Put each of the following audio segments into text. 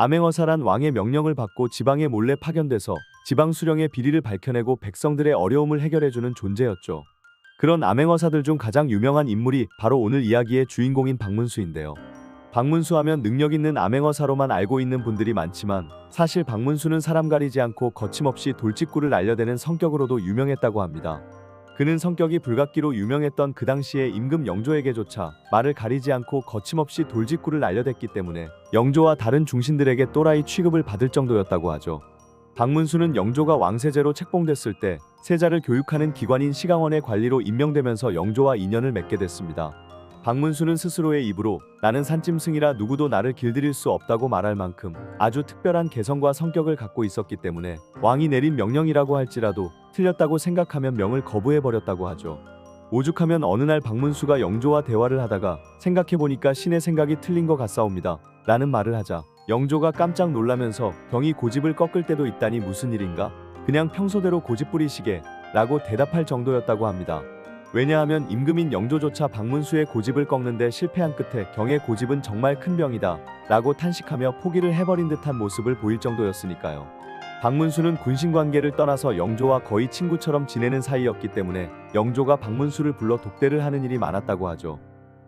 암행어사란 왕의 명령을 받고 지방에 몰래 파견돼서 지방 수령의 비리를 밝혀내고 백성들의 어려움을 해결해주는 존재였죠. 그런 암행어사들 중 가장 유명한 인물이 바로 오늘 이야기의 주인공인 박문수인데요. 박문수 하면 능력 있는 암행어사로만 알고 있는 분들이 많지만 사실 박문수는 사람 가리지 않고 거침없이 돌직구를 날려대는 성격으로도 유명했다고 합니다. 그는 성격이 불같기로 유명했던 그 당시에 임금 영조에게조차 말을 가리지 않고 거침없이 돌직구를 날려댔기 때문에 영조와 다른 중신들에게 또라이 취급을 받을 정도였다고 하죠. 박문수는 영조가 왕세제로 책봉됐을 때 세자를 교육하는 기관인 시강원의 관리로 임명되면서 영조와 인연을 맺게 됐습니다. 박문수는 스스로의 입으로 나는 산짐승이라 누구도 나를 길들일 수 없다고 말할 만큼 아주 특별한 개성과 성격을 갖고 있었기 때문에 왕이 내린 명령이라고 할지라도 틀렸다고 생각하면 명을 거부해 버렸다고 하죠. 오죽하면 어느 날 박문수가 영조와 대화를 하다가 생각해보니까 신의 생각이 틀린 것 같사옵니다. 라는 말을 하자 영조가 깜짝 놀라면서 경이 고집을 꺾을 때도 있다니 무슨 일인가? 그냥 평소대로 고집 부리시게 라고 대답할 정도였다고 합니다. 왜냐하면 임금인 영조조차 박문수의 고집을 꺾는데 실패한 끝에 경의 고집은 정말 큰 병이다 라고 탄식하며 포기를 해버린 듯한 모습을 보일 정도였으니까요. 박문수는 군신 관계를 떠나서 영조와 거의 친구처럼 지내는 사이였기 때문에 영조가 박문수를 불러 독대를 하는 일이 많았다고 하죠.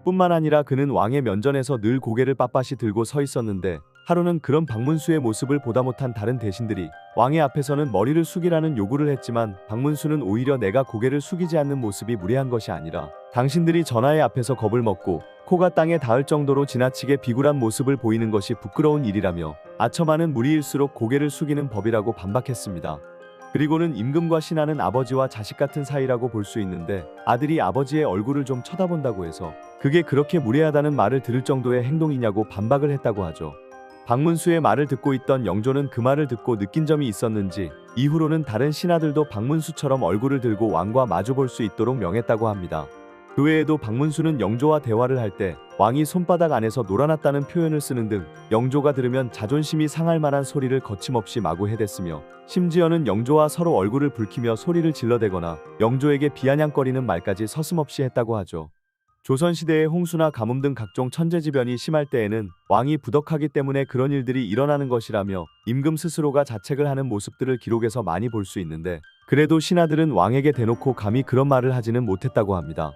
뿐만 아니라 그는 왕의 면전에서 늘 고개를 빳빳이 들고 서 있었는데 하루는 그런 박문수의 모습을 보다 못한 다른 대신들이 왕의 앞에서는 머리를 숙이라는 요구를 했지만 박문수는 오히려 내가 고개를 숙이지 않는 모습이 무례한 것이 아니라 당신들이 전하의 앞에서 겁을 먹고 코가 땅에 닿을 정도로 지나치게 비굴한 모습을 보이는 것이 부끄러운 일이라며 아첨하는 무리일수록 고개를 숙이는 법이라고 반박했습니다. 그리고는 임금과 신하는 아버지와 자식 같은 사이라고 볼 수 있는데 아들이 아버지의 얼굴을 좀 쳐다본다고 해서 그게 그렇게 무례하다는 말을 들을 정도의 행동이냐고 반박을 했다고 하죠. 박문수의 말을 듣고 있던 영조는 그 말을 듣고 느낀 점이 있었는지 이후로는 다른 신하들도 박문수처럼 얼굴을 들고 왕과 마주 볼 수 있도록 명했다고 합니다. 그 외에도 박문수는 영조와 대화를 할 때 왕이 손바닥 안에서 놀아났다는 표현을 쓰는 등 영조가 들으면 자존심이 상할 만한 소리를 거침없이 마구 해댔으며 심지어는 영조와 서로 얼굴을 붉히며 소리를 질러대거나 영조에게 비아냥거리는 말까지 서슴없이 했다고 하죠. 조선시대의 홍수나 가뭄 등 각종 천재지변이 심할 때에는 왕이 부덕하기 때문에 그런 일들이 일어나는 것이라며 임금 스스로가 자책을 하는 모습들을 기록에서 많이 볼 수 있는데 그래도 신하들은 왕에게 대놓고 감히 그런 말을 하지는 못했다고 합니다.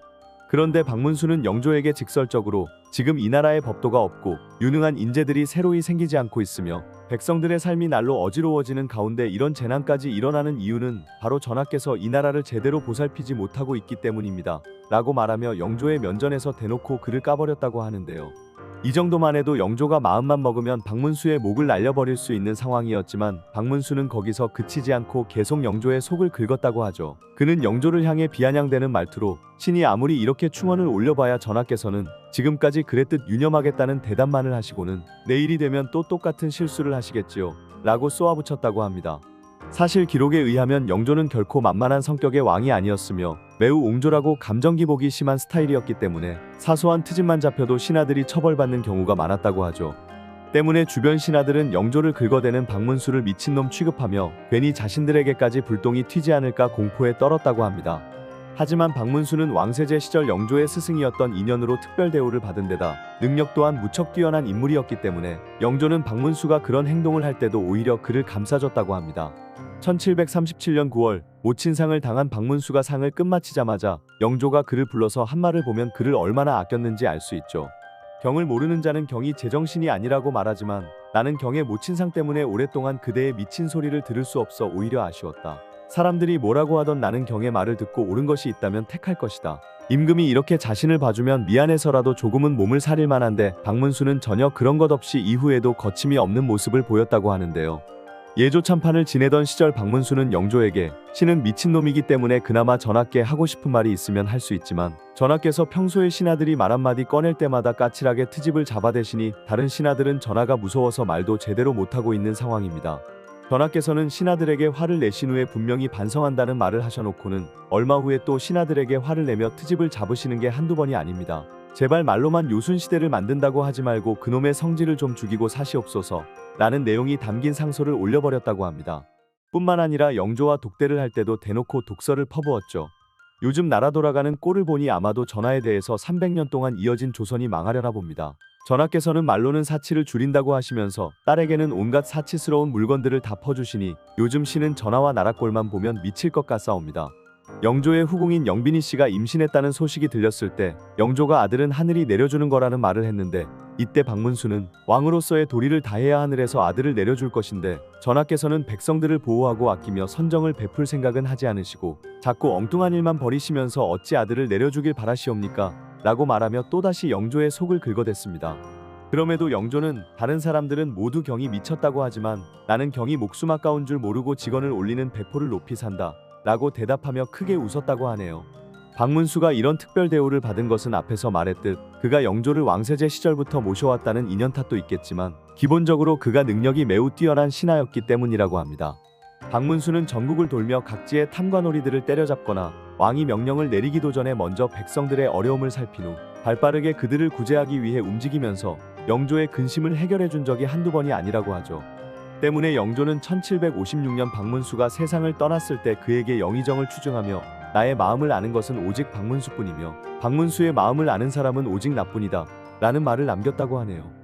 그런데 박문수는 영조에게 직설적으로 지금 이 나라에 법도가 없고 유능한 인재들이 새로이 생기지 않고 있으며 백성들의 삶이 날로 어지러워지는 가운데 이런 재난까지 일어나는 이유는 바로 전하께서 이 나라를 제대로 보살피지 못하고 있기 때문입니다. 라고 말하며 영조의 면전에서 대놓고 그를 까버렸다고 하는데요. 이 정도만 해도 영조가 마음만 먹으면 박문수의 목을 날려버릴 수 있는 상황이었지만 박문수는 거기서 그치지 않고 계속 영조의 속을 긁었다고 하죠. 그는 영조를 향해 비아냥대는 말투로 신이 아무리 이렇게 충언을 올려봐야 전하께서는 지금까지 그랬듯 유념하겠다는 대답만을 하시고는 내일이 되면 또 똑같은 실수를 하시겠지요. 라고 쏘아붙였다고 합니다. 사실 기록에 의하면 영조는 결코 만만한 성격의 왕이 아니었으며 매우 옹졸하고 감정 기복이 심한 스타일이었기 때문에 사소한 트집만 잡혀도 신하들이 처벌받는 경우가 많았다고 하죠. 때문에 주변 신하들은 영조를 긁어대는 박문수를 미친놈 취급하며 괜히 자신들에게까지 불똥이 튀지 않을까 공포에 떨었다고 합니다. 하지만 박문수는 왕세제 시절 영조의 스승이었던 인연으로 특별 대우를 받은 데다 능력 또한 무척 뛰어난 인물이었기 때문에 영조는 박문수가 그런 행동을 할 때도 오히려 그를 감싸줬다고 합니다. 1737년 9월 모친상을 당한 박문수가 상을 끝마치자마자 영조가 그를 불러서 한 말을 보면 그를 얼마나 아꼈는지 알 수 있죠. 경을 모르는 자는 경이 제정신이 아니라고 말하지만 나는 경의 모친상 때문에 오랫동안 그대의 미친 소리를 들을 수 없어 오히려 아쉬웠다. 사람들이 뭐라고 하던 나는 경의 말을 듣고 옳은 것이 있다면 택할 것이다. 임금이 이렇게 자신을 봐주면 미안해서라도 조금은 몸을 사릴 만한데 박문수는 전혀 그런 것 없이 이후에도 거침이 없는 모습을 보였다고 하는데요. 예조 참판을 지내던 시절 박문수는 영조에게 신은 미친놈이기 때문에 그나마 전하께 하고 싶은 말이 있으면 할 수 있지만 전하께서 평소에 신하들이 말 한마디 꺼낼 때마다 까칠하게 트집을 잡아대시니 다른 신하들은 전하가 무서워서 말도 제대로 못하고 있는 상황입니다. 전하께서는 신하들에게 화를 내신 후에 분명히 반성한다는 말을 하셔놓고는 얼마 후에 또 신하들에게 화를 내며 트집을 잡으시는 게 한두 번이 아닙니다. 제발 말로만 요순시대를 만든다고 하지 말고 그놈의 성질을 좀 죽이고 사시옵소서 라는 내용이 담긴 상소를 올려버렸다고 합니다. 뿐만 아니라 영조와 독대를 할 때도 대놓고 독서를 퍼부었죠. 요즘 나라 돌아가는 꼴을 보니 아마도 전하에 대해서 300년 동안 이어진 조선이 망하려나 봅니다. 전하께서는 말로는 사치를 줄인다고 하시면서 딸에게는 온갖 사치스러운 물건들을 다 퍼주시니 요즘 씨는 전하와 나락골만 보면 미칠 것 같사옵니다. 영조의 후궁인 영빈이 씨가 임신했다는 소식이 들렸을 때 영조가 아들은 하늘이 내려주는 거라는 말을 했는데 이때 박문수는 왕으로서의 도리를 다해야 하늘에서 아들을 내려줄 것인데 전하께서는 백성들을 보호하고 아끼며 선정을 베풀 생각은 하지 않으시고 자꾸 엉뚱한 일만 벌이시면서 어찌 아들을 내려주길 바라시옵니까? 라고 말하며 또다시 영조의 속을 긁어댔습니다. 그럼에도 영조는 다른 사람들은 모두 경이 미쳤다고 하지만 나는 경이 목숨 아까운 줄 모르고 직원을 올리는 배포를 높이 산다. 라고 대답하며 크게 웃었다고 하네요. 박문수가 이런 특별 대우를 받은 것은 앞에서 말했듯 그가 영조를 왕세제 시절부터 모셔왔다는 인연 탓도 있겠지만 기본적으로 그가 능력이 매우 뛰어난 신하였기 때문이라고 합니다. 박문수는 전국을 돌며 각지의 탐관오리들을 때려잡거나 왕이 명령을 내리기도 전에 먼저 백성들의 어려움을 살핀 후 발빠르게 그들을 구제하기 위해 움직이면서 영조의 근심을 해결해 준 적이 한두 번이 아니라고 하죠. 때문에 영조는 1756년 박문수가 세상을 떠났을 때 그에게 영의정을 추증하며 나의 마음을 아는 것은 오직 박문수뿐이며 박문수의 마음을 아는 사람은 오직 나뿐이다 라는 말을 남겼다고 하네요.